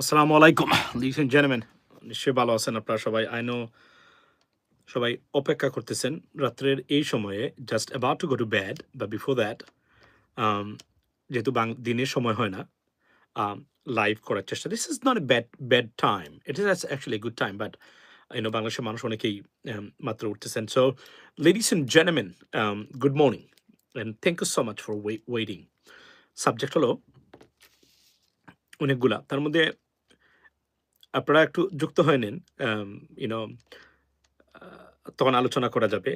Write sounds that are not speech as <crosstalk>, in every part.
আসসালামু আলাইকুম ladies and gentleman নিশ্চয়ই ভালো আছেন আপনারা সবাই। আই নো সবাই অপেক্ষা করতেছেন রাত্রের এই সময়ে just about to go to bed বা বিফোর দ্যাট um, যেহেতু বাং দিনের সময় হয় না লাইভ করার চেষ্টা। This is not a bad bad time it is actually good time but you know বাংলাদেশের মানুষ অনেকেই um, মাত্র উঠতেছেন। So ladies and gentleman good morning and thank you so much for waiting subject হলো অনেকগুলা। তার মধ্যে আপনারা একটু যুক্ত হয়ে নিন ইউনো তখন আলোচনা করা যাবে।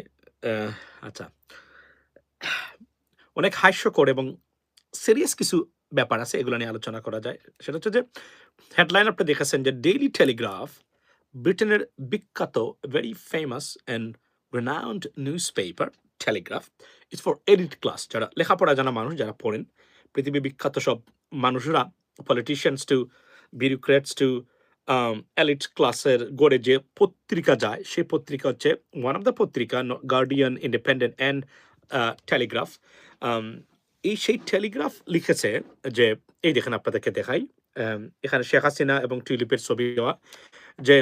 আচ্ছা। অনেক হাস্যকর এবং সিরিয়াস কিছু ব্যাপার আছে এগুলো নিয়ে আলোচনা করা যায়। সেটা হচ্ছে যে হেডলাইন আপনি দেখেছেন যে ডেইলি টেলিগ্রাফ ব্রিটেনের বিখ্যাত very famous and renowned newspaper Telegraph it's for elite class যারা লেখাপড়া জানা মানুষ, যারা পড়েন পৃথিবী বিখ্যাত সব মানুষরা politicians to bureaucrats to elite ক্লাসের গড়ে যে পত্রিকা যায়, সেই পত্রিকা হচ্ছে ওয়ান অফ দ্য পত্রিকা গার্ডিয়ান ইন্ডিপেন্ডেন্ট অ্যান্ড টেলিগ্রাফ এই সেই টেলিগ্রাফ লিখেছে যে, এই দেখেন আপনাদেরকে দেখাই এখানে শেখ হাসিনা এবং টিউলিপের ছবি দেওয়া, যে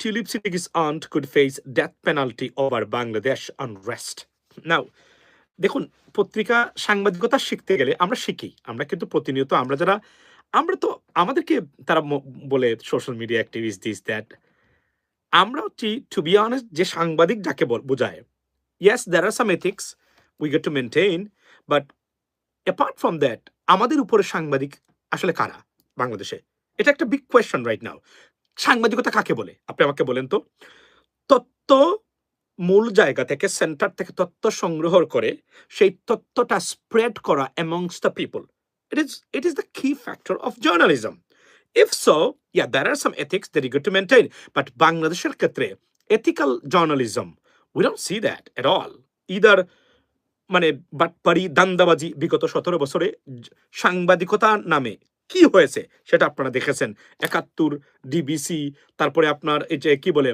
Tulip Siddiq's aunt could face death penalty over Bangladesh unrest now দেখুন, পত্রিকা সাংবাদিকতা শিখতে গেলে আমরা শিখি, আমরা কিন্তু প্রতিনিয়ত, আমরা যারা আমরা তো, আমাদেরকে তারা বলে social media activist this that আমরা হচ্ছি টু বি অনেস্ট যে সাংবাদিক যাকে বোঝায় yes there are some ethics we got to maintain but apart from that আমাদের উপরে সাংবাদিক আসলে কারা বাংলাদেশে? এটা একটা বিগ কোয়েশ্চন রাইট নাও সাংবাদিকতা কাকে বলে? আপনি আমাকে বলেন তো। তত্ত্ব মূল জায়গা থেকে সেন্টার থেকে তথ্য সংগ্রহ করে, সেই তথ্যটা স্প্রেড করা amongst the people it is it is the key factor of journalism if so yeah there are some ethics that you got to maintain but bangladeshর ক্ষেত্রে ethical journalism we don't see that at all either মানে বাটপাড়ি দান্দাবাজি বিগত সতেরো বছরে সাংবাদিকতা নামে কি হয়েছে সেটা আপনারা দেখেছেন একাত্তর ডিবিসি তারপরে আপনার এই যে কি বলে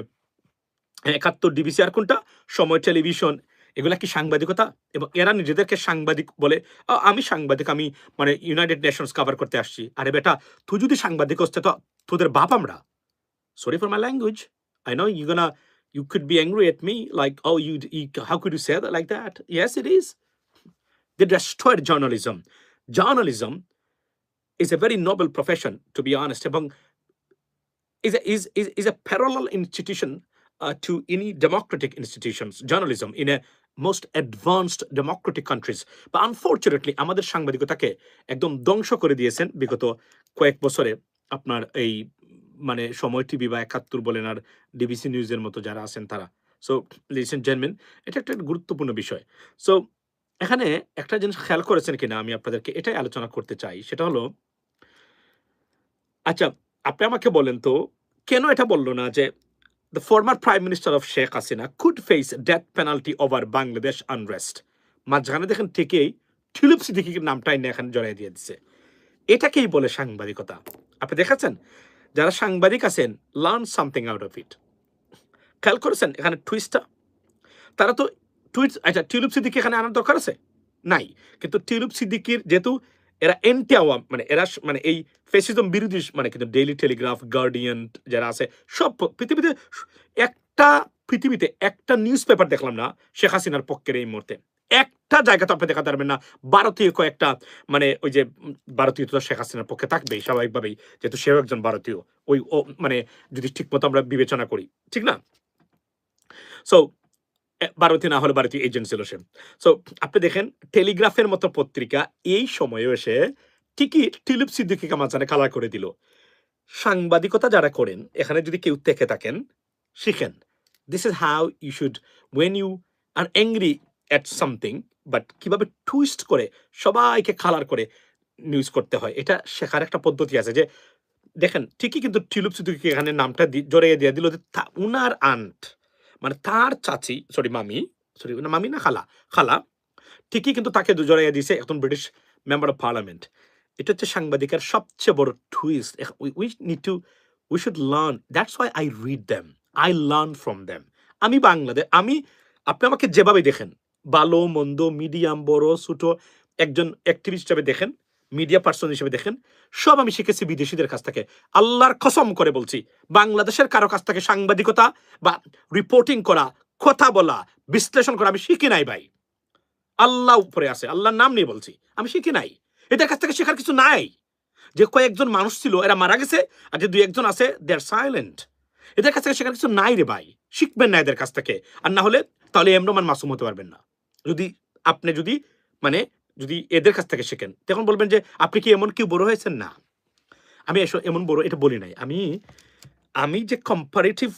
একাত্তর ডিবিসি আর কোনটা সময় টেলিভিশন এগুলা কি সাংবাদিকতা এবং এরা নিজেদেরকে সাংবাদিক বলে "আ, আমি সাংবাদিক আমি মানে ইউনাইটেড নেশনস কভার করতে আসছি আরে বেটা তুই যদি সাংবাদিক হচ্ছে তো তোদের বাপ আমরা sorry for my language I know you gonna you could be angry at me like oh you how could you say like that yes it is they destroyed journalism journalism is a very noble profession, to be honest. Among is a, is, is, is a parallel institution uh, to any democratic institutions, journalism in a most advanced democratic countries বা unfortunately আমাদের সাংবাদিকতাকে একদম ধ্বংস করে দিয়েছেন বিগত কয়েক বছরে। আপনার এই মানে সময় টিভি বা একাত্তর বলেন আর ডিবিসি নিউজের মতো যারা আছেন তারা। সো লিসেন জেনমেন এটা একটা গুরুত্বপূর্ণ বিষয়। সো এখানে একটা জিনিস খেয়াল করেছেন কিনা আমি আপনাদেরকে এটাই আলোচনা করতে চাই। সেটা হলো আচ্ছা আপনি আমাকে বলেন তো, কেন এটা বলল না যে the former prime minister of Sheikh Hasina could face death penalty over Bangladesh unrest মাঝখানে দেখেন ঠিকই টিউলিপ সিদ্দিকির নামটাই এখানে জড়াই দিয়ে দিচ্ছে এটাকেই বলে সাংবাদিকতা। আপনি দেখেছেন? যারা সাংবাদিক আছেন learn something out of it খেয়াল করেছেন এখানে টুইস্টটা তারা তো টুইট আচ্ছা টিউলিপ সিদ্দিকি এখানে আনার দরকার আছে? নাই। কিন্তু টিউলিপ সিদ্দিকির যেহেতু এরা এন্টি আওয়াম মানে এরা মানে এই ফেসিজম বিরোধী মানে কিন্তু ডেইলি টেলিগ্রাফ গার্ডিয়ান যারা আছে, সব পৃথিবীতে একটা পৃথিবীতে একটা নিউজ পেপার দেখলাম না, শেখ হাসিনার পক্ষের এই মুহূর্তে। একটা জায়গা তো আপনি দেখাতে পারবেন না, ভারতীয় কয়েকটা মানে ওই যে ভারতীয় তো শেখ হাসিনার পক্ষে থাকবেই স্বাভাবিকভাবেই, যেহেতু সেও একজন ভারতীয়, ওই মানে যদি ঠিক মতো আমরা বিবেচনা করি, ঠিক না? সো ভারতীয় না হলে ভারতীয় এজেন্ট ছিল সে। সো আপনি দেখেন টেলিগ্রাফের মতো পত্রিকা এই সময়ে এসে ঠিকই টিলিপ সিদ্দিকিকে মাঝখানে কালার করে দিল। সাংবাদিকতা যারা করেন, এখানে যদি কেউ থেকে থাকেন, শিখেন। This is how you should when you are angry at something but কীভাবে টুইস্ট করে, সবাইকে কালার করে নিউজ করতে হয়, এটা শেখার একটা পদ্ধতি আছে যে, দেখেন, ঠিকই কিন্তু টিলুপ সিদ্দিকি এখানে নামটা জড়িয়ে দিয়ে দিল যে উনার আন্ট মানে তার চাচি সরি মামি সরি না মামি না খালা খালা, ঠিকই কিন্তু তাকে জড়াইয়া দিয়েছে এখন ব্রিটিশ মেম্বার অফ পার্লামেন্ট এটা হচ্ছে সাংবাদিকের সবচেয়ে বড় twist we need to we should learn that's why I read them I learn from them আমি বাংলাদেশ আমি, আপনি আমাকে যেভাবে দেখেন, ভালো, মন্দ মিডিয়াম বড়, ছোট, একজন অ্যাক্টিভিস্ট হিসাবে দেখেন মিডিয়া পার্সন হিসেবে দেখেন, সব আমি শিখেছি বিদেশিদের কাছ থেকে। আল্লাহর কসম করে বলছি, বাংলাদেশের কারও কাছ থেকে সাংবাদিকতা বা রিপোর্টিং করা, কথা বলা, বিশ্লেষণ করা আমি শিখি নাই ভাই। আল্লাহ উপরে আছে, আল্লাহর নাম নিয়ে বলছি, আমি শিখি নাই। এদের কাছ থেকে শেখার কিছু নাই। যে কয়েকজন মানুষ ছিল, এরা মারা গেছে, আর যে দুই একজন আছে দে আর সাইলেন্ট এদের কাছ থেকে শেখার কিছু নাই রে ভাই, শিখবেন না এদের কাছ থেকে। আর না হলে তাহলে এমরমান মাসুম হতে পারবেন না। যদি, আপনি যদি মানে যদি এদের কাছ থেকে শেখেন তখন বলবেন যে আপনি কি এমন কেউ বড় হয়েছেন? না। আমি এসব এমন বড় এটা বলি নাই। আমি আমি যে কম্পারেটিভ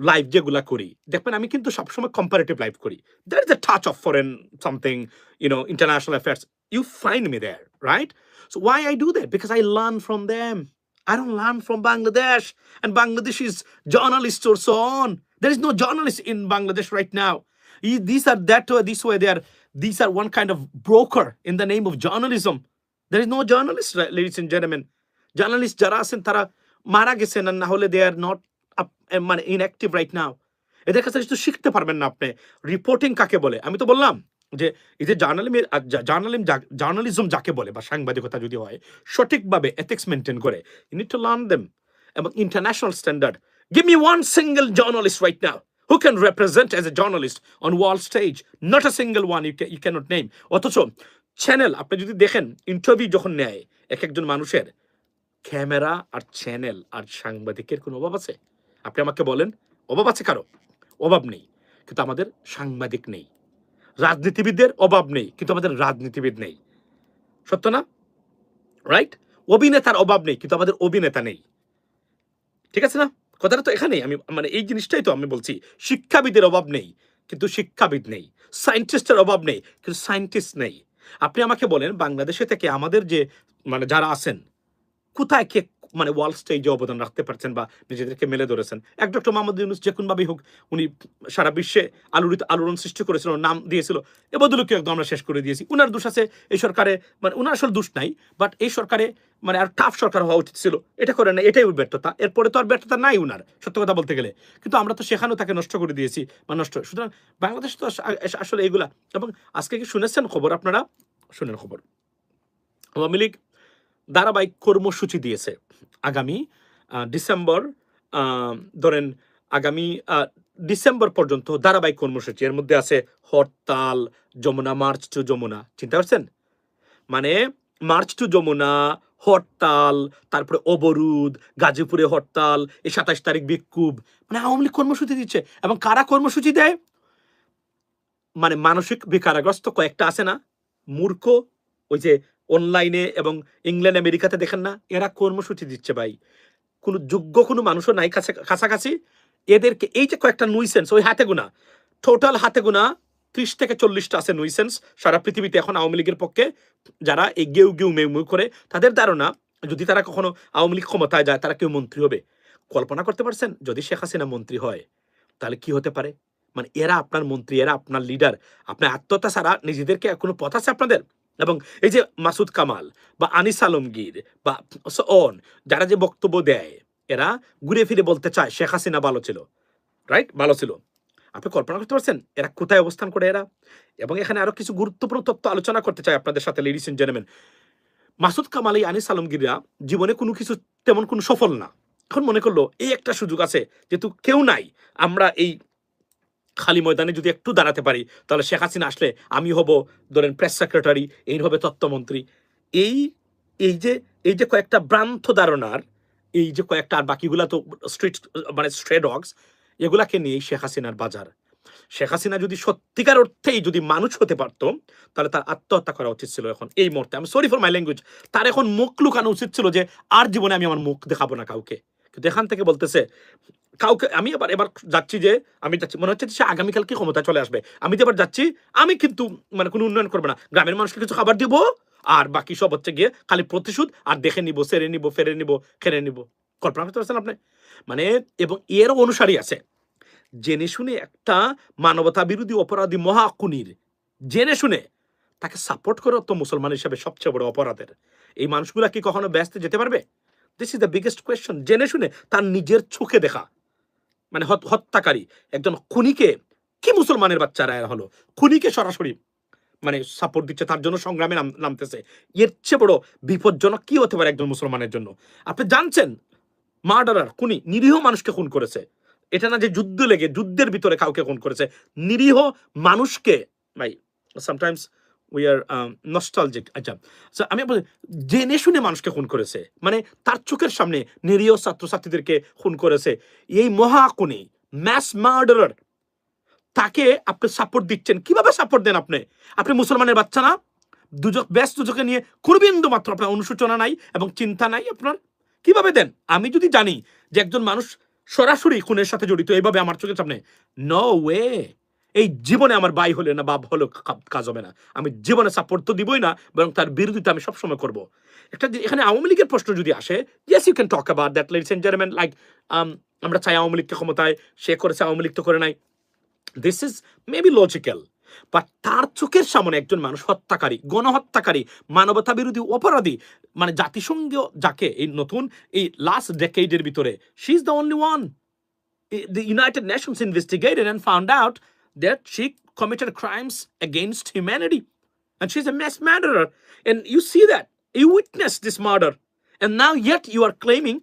লাইফ যেগুলা করি দেখবেন আমি কিন্তু সবসময় কম্পারেটিভ লাইফ করি। There is a touch of foreign something you know international affairs you find me there right so why I do that because I learn from them I don't learn from Bangladesh, and Bangladesh is journalists or so on. There is no journalist in Bangladesh right now. These are that way, this way. They are these are one kind of broker in the name of journalism. There is no journalist, ladies and gentlemen. Journalists যারা আছেন তারা মারা গেছেন আর না হলে they are not মানে inactive right now এদের কাছে কিছু শিখতে পারবেন না আপনি রিপোর্টিং কাকে বলে আমি তো বললাম যে এই যে জার্নালিমের জার্নালিম জার্নালিজম যাকে বলে বা সাংবাদিকতা যদি হয় সঠিকভাবে এথিক্স মেনটেন করে you need to learn them এবং international standard give me one single journalist right now who can represent as a journalist on world stage not a single one you you cannot name অথচ channel আপনি যদি দেখেন interview যখন নেয়, এক একজন মানুষের ক্যামেরা আর চ্যানেল আর সাংবাদিকের কোনো অভাব আছে? আপনি আমাকে বলেন, অভাব আছে কারও? অভাব নেই, কিন্তু আমাদের সাংবাদিক নেই। রাজনীতিবিদদের অভাব নেই, কিন্তু আমাদের রাজনীতিবিদ নেই। সত্য না? রাইট অভিনেতার অভাব নেই, কিন্তু আমাদের অভিনেতা নেই। ঠিক আছে না? কথাটা তো এখানেই। আমি মানে এই জিনিসটাই তো আমি বলছি, শিক্ষাবিদের অভাব নেই, কিন্তু শিক্ষাবিদ নেই, সায়েন্টিস্টের অভাব নেই, কিন্তু সায়েন্টিস্ট নেই। আপনি আমাকে বলেন, বাংলাদেশে থেকে আমাদের যে মানে যারা আছেন, কোথায় কে মানে ওয়ার্ল্ড স্টেজে অবদান রাখতে পারছেন বা নিজেদেরকে মেলে ধরেছেন। এক ডক্টর মোহাম্মদ ইউনুস যে কোনভাবেই হোক, উনি সারা বিশ্বে আলোড়িত, আলোড়ন সৃষ্টি করেছিল, নাম দিয়েছিল। এ বদলকে একদম আমরা শেষ করে দিয়েছি। উনার দোষ আছে এই সরকারে মানে উনার আসলে দোষ নাই বাট এই সরকারে মানে আর টাফ সরকার হওয়া উচিত ছিল। এটা করে না এটাই ব্যর্থতা। এরপরে তো আর ব্যর্থতা নাই উনার, সত্য কথা বলতে গেলে। কিন্তু আমরা তো সেখানেও তাকে নষ্ট করে দিয়েছি, বা নষ্ট, সুতরাং বাংলাদেশ তো আসলে এগুলা। এবং আজকে কি শুনেছেন খবর আপনারা? শুনেন খবর। আওয়ামী লীগ ধারাবাহিক কর্মসূচি দিয়েছে। আগামী ডিসেম্বর ধরেন আগামী ডিসেম্বর পর্যন্ত ধারাবাহিক কর্মসূচি। এর মধ্যে আছে হরতাল, যমুনা মার্চ টু যমুনা। চিন্তা করছেন মানে মার্চ টু যমুনা, হরতাল, তারপরে অবরোধ, গাজীপুরে হরতাল, এই সাতাশ তারিখ বিক্ষোভ। মানে আওয়ামী লীগ কর্মসূচি দিচ্ছে। এবং কারা কর্মসূচি দেয়? মানে মানসিক বিকারগ্রস্ত কয়েকটা আছে না? মূর্খ, ওই যে অনলাইনে এবং ইংল্যান্ড আমেরিকাতে দেখেন না, এরা কর্মসূচি দিচ্ছে ভাই। কোনো যোগ্য কোনো মানুষও নাই কাছে কাছাকাছি। এদেরকে এই যে কয়েকটা নুইসেন্স ওই হাতে গোনা টোটাল হাতে গোনা ত্রিশ থেকে চল্লিশটা আছে নুইসেন্স সারা পৃথিবীতে এখন আওয়ামী লীগের পক্ষে। যারা এই গেউ গেউ মেউ করে, তাদের ধারণা, যদি তারা কখনো আওয়ামী লীগ ক্ষমতায় যায়, তারা কেউ মন্ত্রী হবে। কল্পনা করতে পারছেন? যদি শেখ হাসিনা মন্ত্রী হয়, তাহলে কি হতে পারে? মানে এরা আপনার মন্ত্রী, এরা আপনার লিডার আপনার আত্মতা ছাড়া নিজেদেরকে কোনো পথ আছে আপনাদের? এবং এই যে মাসুদ কামাল বা আনিস আলমগীর বা অন, যারা যে বক্তব্য দেয়, এরা ঘুরে ফিরে বলতে চায়, শেখ হাসিনা ভালো ছিল। রাইট ভালো ছিল। আপনি কল্পনা করতে পারছেন? এরা কোথায় অবস্থান করে এরা? এবং এখানে আরও কিছু গুরুত্বপূর্ণ তথ্য আলোচনা করতে চাই আপনাদের সাথে ladies and gentleman Masud Kamal, এই আনিস আলমগীররা জীবনে কোনো কিছু তেমন কোনো সফল না। এখন মনে করল, এই একটা সুযোগ আছে যেহেতু কেউ নাই, আমরা এই খালি ময়দানে যদি একটু দাঁড়াতে পারি, তাহলে শেখ হাসিনা আসলে আমি হব, ধরেন প্রেস সেক্রেটারি এই হবে তথ্যমন্ত্রী এই এই যে এই যে কয়েকটা ভ্রান্ত ধারণার, এই যে কয়েকটা আর বাকিগুলা তো স্ট্রিট মানে স্ট্রে ডগস এগুলাকে নিয়েই শেখ হাসিনার বাজার। শেখ হাসিনা যদি সত্যিকার অর্থেই যদি মানুষ হতে পারতো, তাহলে তার আত্মহত্যা করা উচিত ছিল এখন এই মুহূর্তে। আমি সরি ফর মাই ল্যাঙ্গুয়েজ তার এখন মুখ লুকানো উচিত ছিল যে, আর জীবনে আমি আমার মুখ দেখাবো না কাউকে। কিন্তু এখান থেকে বলতেছে, কাউকে, আমি আবার, এবার যাচ্ছি যে, আমি যাচ্ছি, মনে হচ্ছে যে আগামীকাল কি ক্ষমতা চলে আসবে। আমি যে এবার যাচ্ছি, আমি কিন্তু মানে কোনো উন্নয়ন করব না। গ্রামের মানুষকে কিছু খাবার দিব, আর বাকি সব হচ্ছে গিয়ে খালি প্রতিশোধ, আর দেখে নিব, সেরে নিব, ফেরে নিব, খেরে নিব। কল্পনা করতে পারছেন আপনি? মানে এবং এরও অনুসারী আছে। জেনে শুনে একটা মানবতা বিরোধী অপরাধী মহাকুনির, জেনে শুনে তাকে সাপোর্ট করে তো মুসলমান হিসাবে সবচেয়ে বড় অপরাধের। এই মানুষগুলা কি কখনো ব্যস্ত যেতে পারবে? This is the biggest question জেনে শুনে তার নিজের চোখে দেখা। মানে হত- হত্যাকারী। একজন খুনিকে কি মুসলমানের বাচ্চারা হলো? খুনিকে সরাসরি মানে সাপোর্ট দিচ্ছে, তার জন্য সংগ্রামে নাম- নামতেছে। এর চেয়ে বড় বিপজ্জনক কি হতে পারে একজন মুসলমানের জন্য? আপনি জানছেন? মার্ডারার খুনি, নিরীহ মানুষকে খুন করেছে। এটা না যে যুদ্ধ লেগে, যুদ্ধের ভিতরে কাউকে খুন করেছে। নিরীহ মানুষকে, ভাই সামটাইমস উই আর নস্টালজিক আচ্ছা So, আমি জেনে শুনে মানুষকে খুন করেছে মানে তার চোখের সামনে নিরীহ ছাত্রছাত্রীদেরকে খুন করেছে এই মহাকুনি ম্যাস মার্ডারার তাকে আপনি সাপোর্ট দিচ্ছেন। কীভাবে সাপোর্ট দেন আপনি? আপনি মুসলমানের বাচ্চা না? দুজক ব্যাস দুজকে নিয়ে কুরবিন্দু মাত্র আপনার অনুশোচনা নাই এবং চিন্তা নাই আপনার? কীভাবে দেন? আমি যদি জানি যে একজন মানুষ সরাসরি খুনের সাথে জড়িত এইভাবে আমার চোখের সামনে নো ওয়ে এই জীবনে আমার বাই হলে না, বাপ হলেও কাজ হবে না। আমি জীবনে সাপোর্ট তো দিবই না, বরং তার বিরোধিতা আমি সবসময় করব। একটা এখানে আওয়ামী লীগের প্রশ্ন যদি আসে yes you can talk about that ladies and gentleman like আমরা চাই আওয়ামী লীগকে ক্ষমতায়, সে করেছে, আওয়ামী লীগ তো করে নাই। This is maybe logical but তার চোখের সামনে একজন মানুষ হত্যাকারী, গণহত্যাকারী, মানবতা বিরোধী অপরাধী মানে জাতিসংঘ যাকে, এই নতুন, এই লাস্ট ডেকেডের ভিতরে she is the only one the United Nations investigated and found out that she committed crimes against humanity. And she's a mass murderer. And you see that. You witnessed this murder. And now yet you are claiming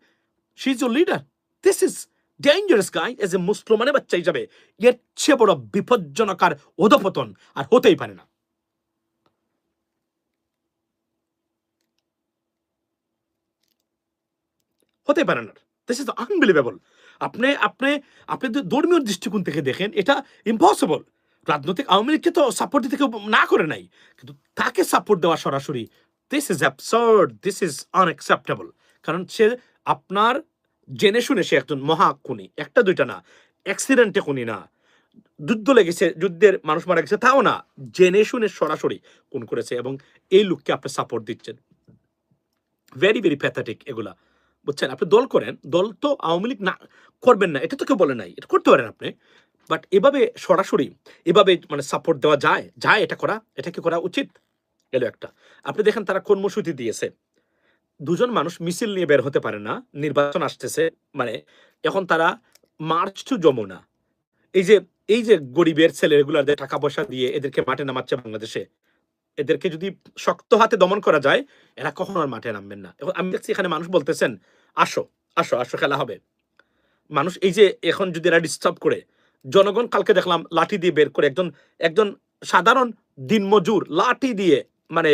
she's your leader. This is dangerous guy as a মুসলমানের বাচ্চা হিসাবে এর চেয়ে বড় বিপজ্জনক আর অধপতন আর হতেই পারে না হতে পারে না দিস ইজ আনবিলিভেবল আপনি আপনি আপনি ধর্মীয় দৃষ্টিকোণ থেকে দেখেন, এটা ইম্পসিবল রাজনৈতিক আওয়ামী লীগকে তো সাপোর্ট দিতে না করে নাই। কিন্তু তাকে সাপোর্ট দেওয়া সরাসরি this is absurd this is unacceptable কারণ সে আপনার জেনে শুনে সে একজন মহা খুনি। একটা, দুইটা না। অ্যাক্সিডেন্টে খুনি না। যুদ্ধ লেগেছে, যুদ্ধের মানুষ মারা গেছে, তাও না। জেনে শুনে সরাসরি খুন করেছে এবং এই লোককে আপনি সাপোর্ট দিচ্ছেন। ভেরি ভেরি প্যাথাটিক এগুলা। বুঝছেন? আপনি দল করেন, দল তো আওয়ামী লীগ না, করবেন না, এটা তো কেউ বলে নাই। এটা করতে পারেন আপনি বাট এভাবে সরাসরি, এভাবে মানে সাপোর্ট দেওয়া যায় যায় এটা করা, এটা কি করা উচিত? এলো একটা। আপনি দেখেন তারা কর্মসূচি দিয়েছে। দুজন মানুষ মিছিল নিয়ে বের হতে পারে না, নির্বাচন আসতেছে মানে এখন তারা মার্চ টু যমুনা। এই যে এই যে গরিবের ছেলেগুলাদের টাকা পয়সা দিয়ে এদেরকে মাঠে নামাচ্ছে বাংলাদেশে এদেরকে যদি শক্ত হাতে দমন করা যায়, এরা কখনো আর মাঠে নামবেন না। এখন আমি দেখছি এখানে মানুষ বলতেছেন, আসো আসো আসো, খেলা হবে। মানুষ এই যে এখন যদি এরা ডিস্টার্ব করে, জনগণ কালকে দেখলাম লাঠি দিয়ে বের করে একজন একজন সাধারণ দিনমজুর লাঠি দিয়ে মানে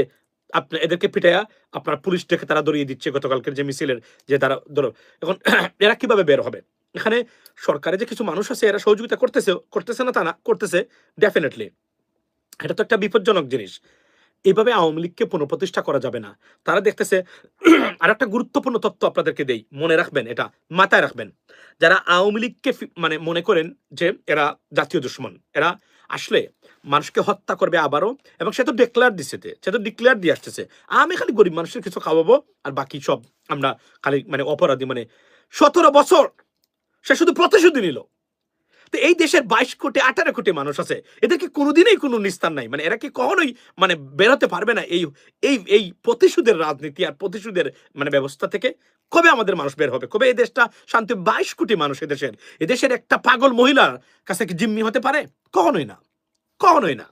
আপনি, এদেরকে পিটাইয়া আপনার পুলিশ ডেকে তারা দড়িয়ে দিচ্ছে গতকালকের যে মিছিলের যে তারা ধরো। এখন <clears throat> এরা কীভাবে বের হবে? এখানে সরকারে যে কিছু মানুষ আছে, এরা সহযোগিতা করতেছে করতেছে না তা না, করতেছে ডেফিনেটলি এটা তো একটা বিপজ্জনক জিনিস। এইভাবে আওয়ামী লীগকে পুনঃপ্রতিষ্ঠা করা যাবে না। তারা দেখতেছে <clears throat> আর একটা গুরুত্বপূর্ণ তথ্য আপনাদেরকে দেই, মনে রাখবেন এটা, মাথায় রাখবেন। যারা আওয়ামী লীগকে মানে মনে করেন যে এরা জাতীয় দুশ্মন, এরা আসলে মানুষকে হত্যা করবে আবারও, এবং সে তো ডিক্লেয়ার দিচ্ছে সে তো ডিক্লেয়ার দিয়ে আসতেছে। আমি খালি গরিব মানুষের কিছু খাওয়াবো, আর বাকি সব আমরা খালি মানে অপরাধী মানে সতেরো বছর সে শুধু প্রতিশোধ নিল। তো এই দেশের বাইশ কোটি, আঠারো কোটি মানুষ আছে। এদের কি কোনোদিনই কোনো নিস্তার নাই। মানে এরা কি কখনোই মানে বেরোতে পারবে না এই এই এই প্রতিশোধের রাজনীতি আর প্রতিশোধের মানে ব্যবস্থা থেকে? কবে আমাদের মানুষ বের হবে? কবে এই দেশটা শান্তি, বাইশ কোটি মানুষ এদেশের এদেশের একটা পাগল মহিলার কাছে কি জিম্মি হতে পারে? কখনোই না। কখনোই না।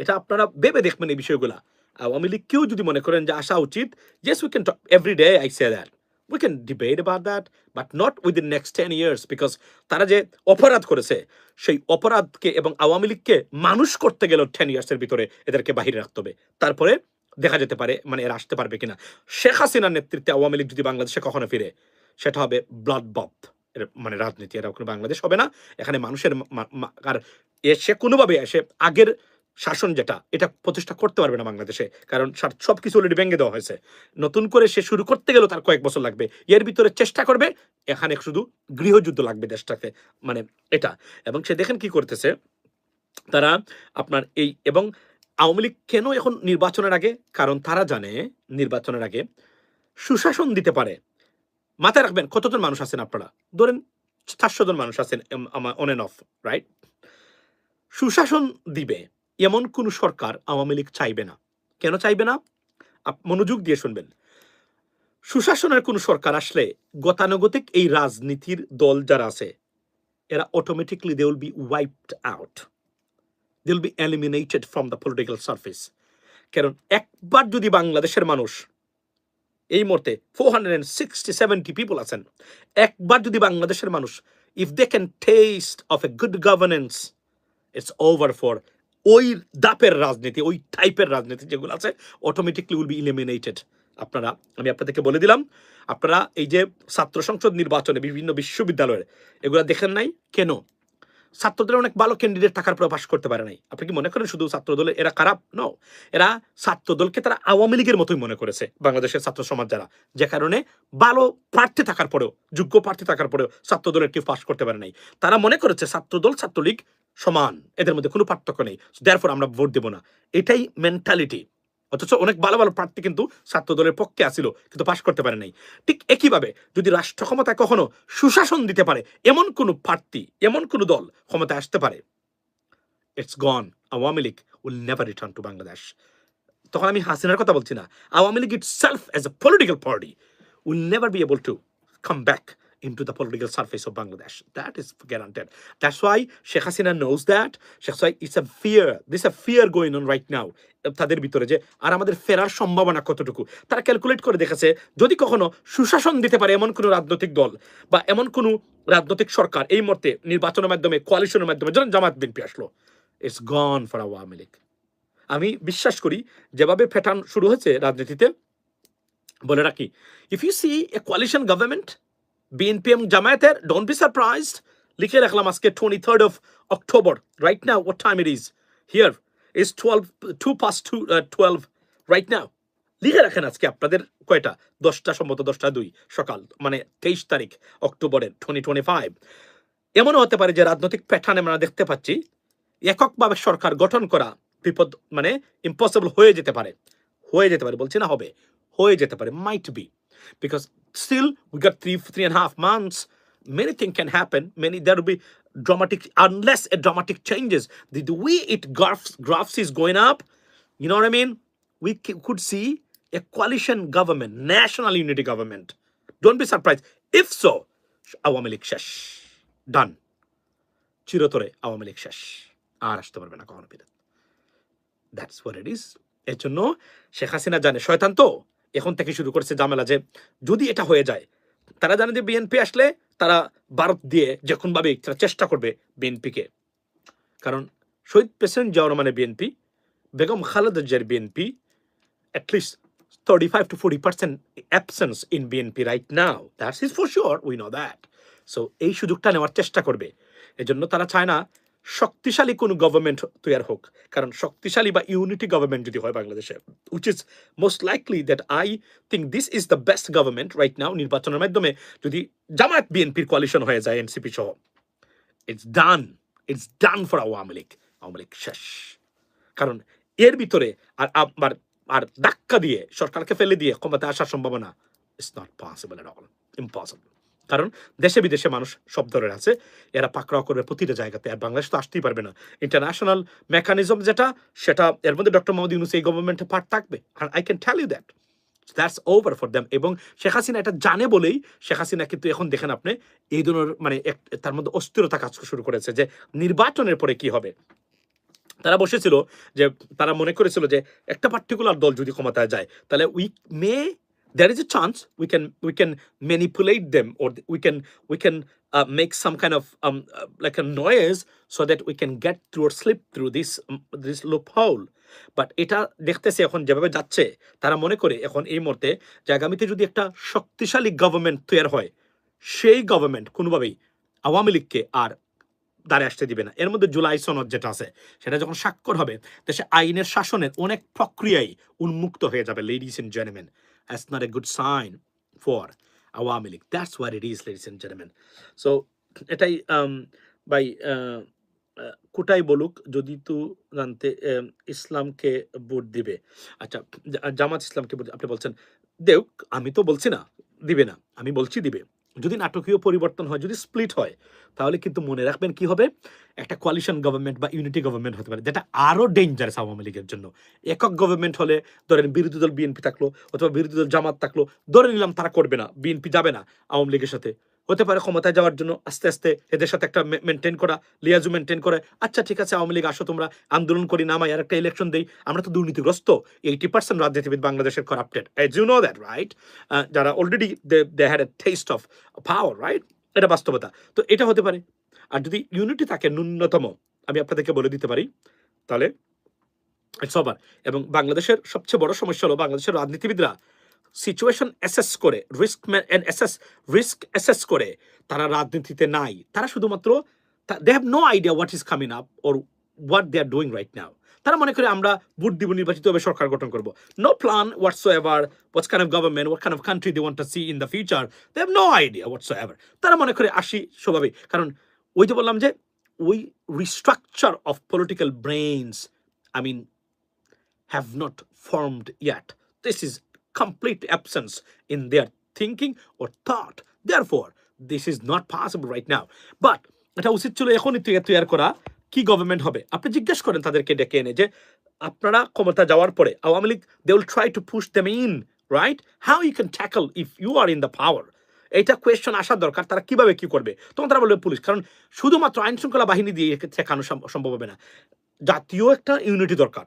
এটা আপনারা ভেবে দেখবেন এই বিষয়গুলা। আওয়ামী লীগ কেউ যদি মনে করেন যে আসা উচিত yes we can every day I say that we can debate about that but not within next ten years because তারা যে অপরাধ করেছে, সেই অপরাধকে এবং আওয়ামী লীগকে মানুষ করতে গেলেও টেন ইয়ার্সের ভিতরে এদেরকে বাহিরে রাখতে হবে। তারপরে দেখা যেতে পারে মানে এরা আসতে পারবে কিনা। শেখ হাসিনার নেতৃত্বে আওয়ামী লীগ যদি বাংলাদেশে কখনো ফিরে, সেটা হবে ব্লাড বথ মানে রাজনীতি, এরা কোনো বাংলাদেশ হবে না। এখানে মানুষের আর এসে কোনোভাবে এসে আগের শাসন যেটা, এটা প্রতিষ্ঠা করতে পারবে না বাংলাদেশে। কারণ সব কিছু অলরেডি ভেঙে দেওয়া হয়েছে। নতুন করে সে শুরু করতে গেলেও তার কয়েক বছর লাগবে। এর ভিতরে চেষ্টা করবে, এখানে শুধু গৃহযুদ্ধ লাগবে দেশটাকে মানে এটা। এবং সে দেখেন কি করতেছে, তারা আপনার এই, এবং আওয়ামী লীগ কেন এখন নির্বাচনের আগে, কারণ তারা জানে নির্বাচনের আগে সুশাসন দিতে পারে। মাথায় রাখবেন, কতজন মানুষ আছেন আপনারা? ধরেন চারশো জন মানুষ আছেন অন এন্ড অফ রাইট সুশাসন দিবে। এমন কোন সরকার আওয়ামী লীগ চাইবে না। কেন চাইবে না? মনোযোগ দিয়ে শুনবেন। সুশাসনের কোন সরকার আসলে গতানুগতিক এই রাজনীতির দল যারা আছে, এরা automatically they will be wiped out they'll be eliminated from the political surface কারণ একবার যদি বাংলাদেশের মানুষ এই মুহূর্তে four hundred and sixty seventy people আছেন, একবার যদি বাংলাদেশের মানুষ if they can test of a good governance it's over for ওই দাপের রাজনীতি, ওই টাইপের রাজনীতি যেগুলো আছে অটোমেটিকলি উইল বি ইলিমিনেটেড আপনারা, আমি আপনাদেরকে বলে দিলাম, আপনারা এই যে ছাত্র সংসদ নির্বাচনে বিভিন্ন বিশ্ববিদ্যালয়ের, এগুলো দেখেন নাই? কেন? ছাত্রদের অনেক ভালো ক্যান্ডিডেট থাকার পর পাশ করতে পারে নাই। আপনি কি মনে করেন শুধু ছাত্রদলে এরা খারাপ? ন এরা ছাত্রদলকে তারা আওয়ামী লীগের মতোই মনে করেছে, বাংলাদেশের ছাত্র সমাজ যারা। যে কারণে ভালো প্রার্থী থাকার পরেও, যোগ্য প্রার্থী থাকার পরেও ছাত্রদলের কেউ পাশ করতে পারে নাই। তারা মনে করেছে ছাত্রদল, ছাত্রলীগ সমান, এদের মধ্যে কোনো পার্থক্য নেই। দেয়ারফর আমরা ভোট দেব না। এটাই মেন্টালিটি অথচ অনেক ভালো ভালো প্রার্থী কিন্তু ছাত্র দলের পক্ষে আসিল, কিন্তু পাশ করতে পারে নাই। ঠিক একইভাবে যদি রাষ্ট্র ক্ষমতায় কখনো সুশাসন দিতে পারে, এমন কোনো প্রার্থী, এমন কোনো দল ক্ষমতায় আসতে পারে it's gone Awami League will never return to Bangladesh তখন আমি হাসিনার কথা বলছি না। Awami League itself as a political party will never be able to come back into the political surface of Bangladesh. That is guaranteed. That's why Sheikh Hasina knows that. Sheikh Hasina, it's a fear. There's a fear going on right now. তাদের ভিতরে যে আর আমাদের ফেরার সম্ভাবনা কতটুকু তারা calculate করে দেখেছে যদি কখনো সুশাসন দিতে পারে এমন কোনো রাজনৈতিক দল বা এমন কোনো রাজনৈতিক সরকার এই মুহূর্তে নির্বাচনের মাধ্যমে কোয়ালিশনের মাধ্যমে যেমন জামাত বিএনপি আসলো it's gone for Awami League আমি বিশ্বাস করি যেভাবে ফেটান শুরু হয়েছে রাজনীতিতে বলে রাখি if you see a coalition government BNP এবং জামায়াতের ডোন্ট বি সারপ্রাইজড লিখে রাখলাম আজকে twenty third of October right now what time it is here is twelve two past to twelve right now লিখে রাখেন আজকে আপনাদের কয়টা? দশটা সম্ভবত দশটা দুই, সকাল মানে তেইশ তারিখ অক্টোবরের টোয়েন্টি টোয়েন্টি ফাইভ এমনও হতে পারে যে রাজনৈতিক প্যাটার্ন আমরা দেখতে পাচ্ছি, এককভাবে সরকার গঠন করা বিপদ মানে ইম্পসিবল হয়ে যেতে পারে। হয়ে যেতে পারে, বলছি না হবে, হয়ে যেতে পারে might be because still we got three three and a half months many things can happen many there will be dramatic unless a dramatic changes the, the way it graphs graphs is going up you know what i mean we c- could see a coalition government national unity government don't be surprised if so Awami League শেষ ডান চিরতরে আওয়ামী লীগ শেষ আর আসতে পারবে না কখনো ফিরে that's war it is এর জন্য শেখ হাসিনা জানে শয়তান তো এখন থেকে শুরু করেছে জামেলা যে যদি এটা হয়ে যায়, তারা জানে যে বিএনপি আসলে তারা ভারত দিয়ে যে কোনোভাবে তারা চেষ্টা করবে বিএনপিকে কারণ শহীদ প্রেসিডেন্ট জিয়াউর রহমানের বিএনপি বেগম খালেদা জিয়ার BNP at least thirty five to forty percent absence in BNP right now that's is for sure we know that so এই সুযোগটা নেওয়ার চেষ্টা করবে। এজন্য তারা চায় না শক্তিশালী কোনো গভর্নমেন্ট তৈরি হোক। কারণ শক্তিশালী বা ইউনিটি গভর্নমেন্ট যদি হয় বাংলাদেশে which is most likely that I think this is the best government right now নির্বাচনের মাধ্যমে যদি জামায়াত বিএনপির কোয়ালিশন হয়ে যায় এনসিপি সহ। It's done it's done for Awami League Awami League শেষ। কারণ এর ভিতরে আর আবার, আর ধাক্কা দিয়ে সরকারকে ফেলে দিয়ে ক্ষমতা আসার সম্ভাবনা it's not possible at all impossible কারণ দেশে বিদেশে মানুষ সব ধরনের আছে। এরা পাকড়াও করবে প্রতিটা জায়গাতে আর বাংলাদেশ তো আসতেই পারবে না। ইন্টারন্যাশনাল মেকানিজম যেটা, সেটা এর মধ্যে ডক্টর মোহাম্মদ ইউনুস এই গভর্নমেন্টের পার্ট থাকবে। আর I can tell you that that's over for them এবং শেখ হাসিনা এটা জানে বলেই শেখ হাসিনা কিন্তু এখন দেখেন আপনি, এই ধরনের মানে তার মধ্যে অস্থিরতা কাজ শুরু করেছে যে নির্বাচনের পরে কি হবে। তারা বসেছিল যে, তারা মনে করেছিল যে একটা পার্টিকুলার দল যদি ক্ষমতায় যায়, তাহলে we may there is a chance we can we can manipulate them or we can we can uh, make some kind of um, uh, like a noise so that we can get through or slip through this um, this loophole. But এটা দেখতেছে এখন যেভাবে যাচ্ছে তারা মনে করে এখন এই মুহূর্তে যে আগামীতে যদি একটা শক্তিশালী গভর্নমেন্ট তৈরি হয় সেই গভর্নমেন্ট কোনোভাবেই আওয়ামী লীগকে আর দাঁড়ে আসতে দিবে না। এর মধ্যে জুলাই সনদ যেটা আছে সেটা যখন স্বাক্ষর হবে দেশে আইনের শাসনের অনেক প্রক্রিয়াই উন্মুক্ত হয়ে যাবে ladies and gentleman that's not a good sign for Awami League that's war it is ladies and gentleman so এটাই বাই কোটাই বলুক, যদি তু জানতে ইসলামকে ভোট দিবে। আচ্ছা জামাত ইসলামকে আপনি বলছেন দেউক আমি তো বলছি না, দিবে না, আমি বলছি দিবে। যদি নাটকীয় পরিবর্তন হয়, যদি স্প্লিট হয়, তাহলে কিন্তু মনে রাখবেন কি হবে? একটা কোয়ালিশন গভর্নমেন্ট বা ইউনিটি গভর্নমেন্ট হতে পারে, যেটা আরও ডেঞ্জারাস আওয়ামী লীগের জন্য। একক গভর্নমেন্ট হলে ধরেন বিরোধী দল বিএনপি থাকল, অথবা বিরোধী দল জামাত থাকল, ধরে নিলাম তারা করবে না বিএনপি যাবে না আওয়ামী লীগের সাথে। হতে পারে ক্ষমতায় যাওয়ার জন্য আস্তে আস্তে এদের সাথে একটা মেনটেন করা লিয়াজু মেনটেন করে আচ্ছা ঠিক আছে, আওয়ামী লীগ, আসো তোমরা, আন্দোলন করি, নামাই, আর একটা ইলেকশন দেই, আমরা তো দুর্নীতিগ্রস্ত। এইটি পার্সেন্ট রাজনীতিবিদ বাংলাদেশের corrupted as you know that right যারা already they had a taste of power right এটা বাস্তবতা। তো এটা হতে পারে। আর যদি ইউনিটি থাকে ন্যূনতম, আমি আপনাদেরকে বলে দিতে পারি, তাহলে সবার এবং বাংলাদেশের সবচেয়ে বড় সমস্যা হলো বাংলাদেশের রাজনীতিবিদরা সিচুয়েশন অ্যাসেস করে রিস্ক অ্যাসেস রিস্ক অ্যাসেস করে, তারা রাজনীতিতে নাই। তারা শুধুমাত্র they have no idea what is coming up or what they are doing right now তারা মনে করে আমরা ভোট দিব নির্বাচিত হবে সরকার গঠন করব। No plan whatsoever what's kind of government what kind of country they want to see in the future they have no idea whatsoever তারা মনে করে আসি স্বভাবে, কারণ ওই যে বললাম যে, ওই restructure of political brains I mean have not formed yet. This is complete absence in their thinking or thought. Therefore, this is not possible right now. But এটা উচিত ছিল এখনই তৈরি করা কি গভর্নমেন্ট হবে? আপনি জিজ্ঞেস করেন তাদেরকে ডেকে এনে যে আপনারা ক্ষমতা যাওয়ার পরে Awami League they will try to push them in right how you can tackle if you are in the power এইটা কোয়েশ্চন আসা দরকার। তারা কীভাবে কি করবে? তখন তারা বলবে পুলিশ। কারণ শুধুমাত্র আইন শৃঙ্খলা বাহিনী দিয়ে ঠেকানো সম্ভব হবে না। জাতীয় একটা ইউনিটি দরকার।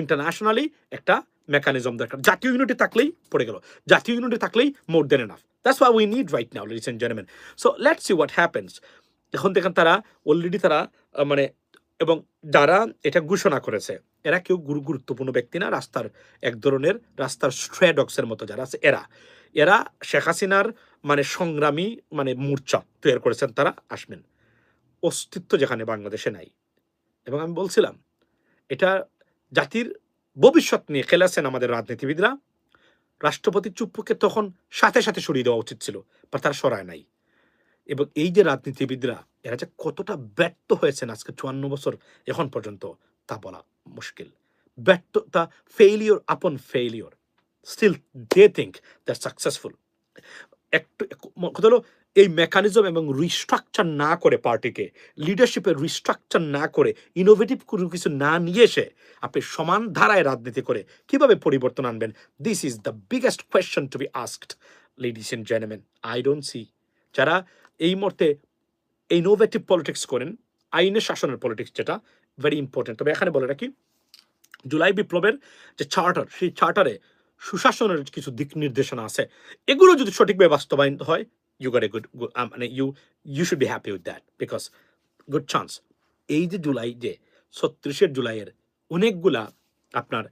ইন্টারন্যাশনালি একটা মেকানিজম দরকার। জাতীয় ইউনিটি থাকলেই পড়ে গেল। জাতীয় ইউনিটি থাকলেই more than enough that's why we need right now ladies and gentleman so let's see what happens এখন দেখেন তারা অলরেডি তারা মানে এবং যারা এটা ঘোষণা করেছে, এরা কেউ গুরু গুরুত্বপূর্ণ ব্যক্তি না, রাস্তার এক ধরনের, রাস্তার স্ট্রেডক্সের মতো যারা আছে, এরা। এরা শেখ হাসিনার মানে সংগ্রামী মানে মূর্ছা তৈরি করেছেন তারা, আসবেন। অস্তিত্ব যেখানে বাংলাদেশে নাই। এবং আমি বলছিলাম, এটা জাতির ভবিষ্যৎ নিয়ে খেলেছেন আমাদের রাজনীতিবিদরা। রাষ্ট্রপতি চুপ্পুকে তখন সাথে সাথে সরিয়ে দেওয়া উচিত ছিল বা তারা সরায় নাই। এবং এই যে রাজনীতিবিদরা, এরা যে কতটা ব্যর্থ হয়েছেন আজকে চুয়ান্ন বছর এখন পর্যন্ত, তা বলা মুশকিল। ব্যর্থতা failure upon failure still they think that successful একটু এক- কথা হলো এই মেকানিজম এবং রিস্ট্রাকচার না করে পার্টিকে লিডারশিপের রিস্ট্রাকচার না করে ইনোভেটিভ কোনো কিছু না নিয়ে এসে আপনি সমান ধারায় রাজনীতি করে কীভাবে পরিবর্তন আনবেন? This is the biggest question to be asked ladies and gentleman I don't see যারা এই মুহূর্তে ইনোভেটিভ পলিটিক্স করেন, আইনের শাসনের পলিটিক্স যেটা ভেরি ইম্পর্টেন্ট তবে এখানে বলে রাখি, জুলাই বিপ্লবের যে চার্টার সেই চার্টারে সুশাসনের কিছু দিক নির্দেশনা আছে। এগুলো যদি সঠিকভাবে বাস্তবায়ন হয় ইউ গট এ গুড মানে you you should be happy with that because good chance এই যে জুলাই যে ছত্রিশের জুলাইয়ের অনেকগুলা আপনার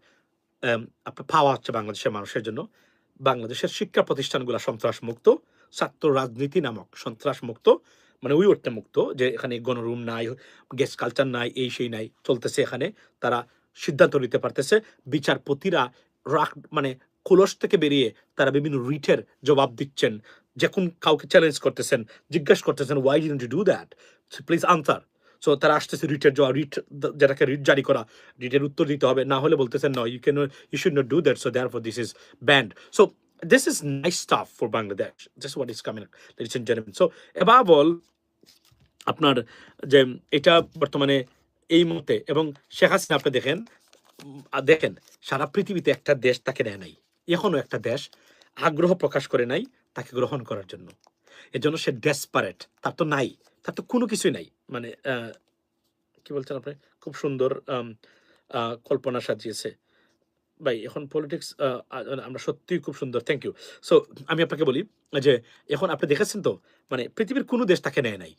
আপনার পাওয়া হচ্ছে বাংলাদেশের মানুষের জন্য। বাংলাদেশের শিক্ষা প্রতিষ্ঠানগুলা সন্ত্রাস মুক্ত ছাত্র রাজনীতি নামক সন্ত্রাস মুক্ত মানে ওই ওরটা মুক্ত, যে এখানে গণরুম নাই গেস্ট কালচার নাই, এই সেই নাই, চলতেছে এখানে। তারা সিদ্ধান্ত নিতে পারতেছে, বিচারপতিরা রাখ মানে খোলস থেকে বেরিয়ে তারা বিভিন্ন রিটের জবাব দিচ্ছেন। যখন কাউকে চ্যালেঞ্জ করতেছেন, জিজ্ঞেস করতেছেন why didn't you do that please answer so তারা আসতেছে রিটের জবাব রিট যেটাকে রিট জারি করা রিটের উত্তর দিতে হবে। না হলে বলতেছেন ন you can you should not do that so therefore this is band so this is nice stuff for Bangladesh this what is coming ladies and gentleman so এবার বল আপনার যে এটা বর্তমানে এই মুহূর্তে এবং শেখ হাসিনা আপনি দেখেন দেখেন, সারা পৃথিবীতে একটা দেশ তাকে নেয় নাই। এখনও একটা দেশ আগ্রহ প্রকাশ করে নাই তাকে গ্রহণ করার জন্য। এজন্য সে ডেসপারেট তার তো নাই, তার তো কোনো কিছুই নাই। মানে কি বলছেন আপনি? খুব সুন্দর কল্পনা সাজিয়েছে। ভাই, এখন পলিটিক্স আমরা সত্যিই খুব সুন্দর। থ্যাংক ইউ সো আমি আপনাকে বলি যে, এখন আপনি দেখেছেন তো মানে পৃথিবীর কোনো দেশ তাকে নেয় নাই।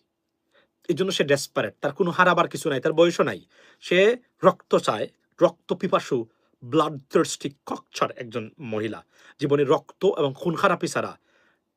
এই জন্য সে ডেসপারেট তার কোনো হারাবার কিছু নাই, তার বয়সও নাই। সে রক্ত চায়, রক্ত পিপাসু ব্লাড থার্স্টি ককচার একজন মহিলা। জীবনে রক্ত এবং খুন খারাপি ছাড়া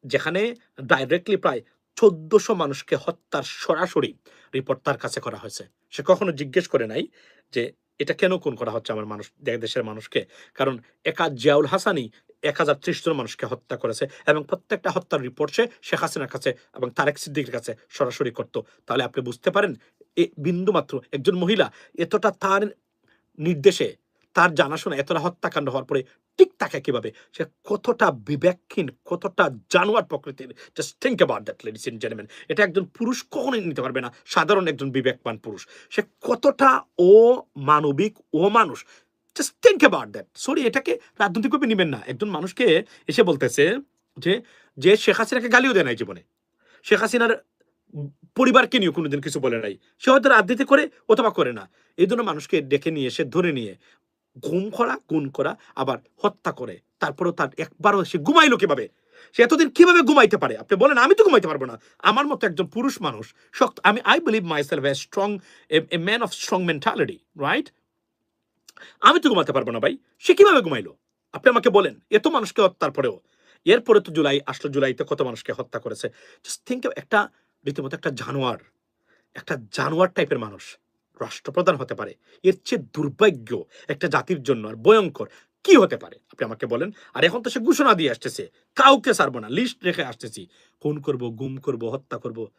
যেখানে ডাইরেক্টলি প্রায় চোদ্দশো মানুষকে হত্যার সরাসরি রিপোর্ট তার কাছে করা হয়েছে। সে কখনো জিজ্ঞেস করে নাই যে এটা কেন খুন করা হচ্ছে আমার মানুষ দেশের মানুষকে? কারণ একা জিয়াউল হাসানি এক হাজার ত্রিশ জন মানুষকে হত্যা করেছে এবং প্রত্যেকটা হত্যার রিপোর্ট সে শেখ হাসিনার কাছে এবং তারেক সিদ্দিকের কাছে সরাসরি করত। তাহলে আপনি বুঝতে পারেন, এ বিন্দু মাত্র একজন মহিলা এতটা তার নির্দেশে, তার জানাশোনা এতটা হত্যাকাণ্ড হওয়ার পরে ঠিক থাকে কীভাবে? সে কতটা বিবেকহীন, কতটা জানোয়ার প্রকৃতির। Just think about that ladies and gentleman এটা একজন পুরুষ কখনোই নিতে পারবে না। সাধারণ একজন বিবেকবান পুরুষ। সে কতটা ও মানবিক ও মানুষ just think about that sorry এটাকে রাজনৈতিকভাবে নেবেন না। একজন মানুষকে এসে বলতেছে যে যে শেখ হাসিনাকে গালিও দেয় নাই জীবনে। শেখ হাসিনার পরিবারকে নিয়ে কোনোদিন কিছু বলে নাই। সে হয়তো রাজনীতি করে অথবা করে না। এই জন্য মানুষকে ডেকে নিয়ে এসে ধরে নিয়ে ঘুম করা, গুণ করা, আবার হত্যা করে। তারপরেও তার একবারও সে ঘুমাইলো কীভাবে? সে এতদিন কীভাবে ঘুমাইতে পারে? আপনি বলেন, আমি তো ঘুমাইতে পারব না। আমার মতো একজন পুরুষ মানুষ, শক্ত, আমি I believe myself a strong a man of strong mentality right আমি তো ঘুমাতে পারব না ভাই। সে কীভাবে ঘুমাইলো? আপনি আমাকে বলেন, এত মানুষকে হত্যার পরেও। এরপরে তো জুলাই, আসলো জুলাইতে কত মানুষকে হত্যা করেছে। জাস্ট থিঙ্ক একটা, রীতিমতো একটা জানোয়ার একটা জানোয়ার টাইপের মানুষ। রাষ্ট্রপ্রধান হতে পারে। এর চেয়ে দুর্ভাগ্য একটা জাতির জন্য আর ভয়ঙ্কর কি হতে পারে? আপনি আমাকে বলেন। আর এখন তো সে ঘোষণা দিয়ে আসতেছে। কাউকে সারবো না লিস্ট রেখে আসতেছি। খুন করব, গুম করব, হত্যা করব।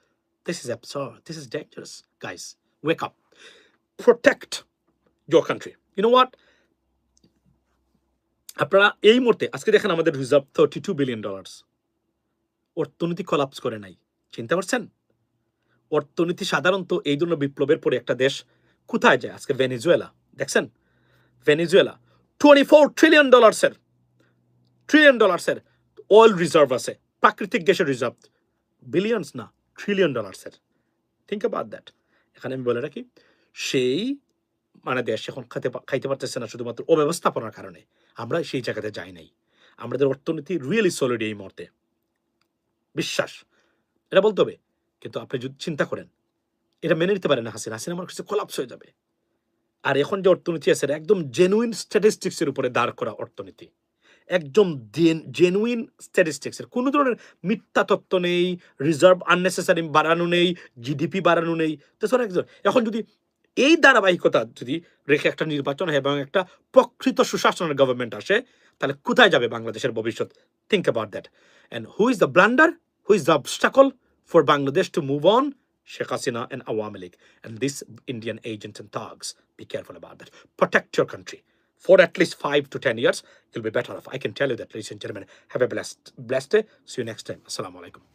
This is absurd this is dangerous guys wake up protect country. You know what? আপনারা এই মুহূর্তে, আজকে দেখেন আমাদের reserve thirty two billion dollars অর্থনীতি কলাপস করে নাই। চিন্তা করছেন অর্থনীতি সাধারণত এই জন্য বিপ্লবের পরে একটা দেশ কোথায় যায়? আজকে ভেনিজুয়েলা। দেখছেন? ভেনিজুয়েলা। টোয়েন্টি ফোর ট্রিলিয়ন ডলার্সের ট্রিলিয়ন ডলার্সের অয়েল রিজার্ভ আছে, প্রাকৃতিক গ্যাসের রিজার্ভ বিলিয়নস না ট্রিলিয়ন ডলার্সের থিঙ্ক অ্যাবাউট দ্যাট এখানে আমি বলে রাখি, সেই মানে দেশ এখন খাতে খাইতে পারতেছে না শুধুমাত্র অব্যবস্থাপনার কারণে। আমরা সেই জায়গাতে যাই নাই। আমাদের অর্থনীতি রিয়েলি সলিড এই মুহূর্তে। বিশ্বাস। এটা বলতে হবে কিন্তু আপনি যদি চিন্তা করেন, এটা মেনে নিতে পারেন না হাসিনা। হাসিনা আমার কাছে কোলাপস হয়ে যাবে। আর এখন যে অর্থনীতি আছে একদম জেনুইন স্ট্যাটিস্টিক্সের উপরে দাঁড় করা অর্থনীতি। একদম জেনুইন স্ট্যাটিস্টিক্সের কোনো ধরনের মিথ্যা তত্ত্ব নেই রিজার্ভ আননেসেসারি বাড়ানো নেই জিডিপি বাড়ানো নেই। তো একজন, এখন যদি এই ধারাবাহিকতা যদি রেখে একটা নির্বাচন হয় এবং একটা প্রকৃত সুশাসনের গভর্নমেন্ট আসে, তাহলে কোথায় যাবে বাংলাদেশের ভবিষ্যৎ? Think about that and who is the blunder who is the obstacle for Bangladesh to move on, Sheikh Hasina and Awami League and this Indian agent and thugs. Be careful about that. Protect your country for at least five to ten years. You'll be better off. I can tell you that, ladies and gentlemen. Have a blessed, blessed day. See you next time. Assalamu alaikum.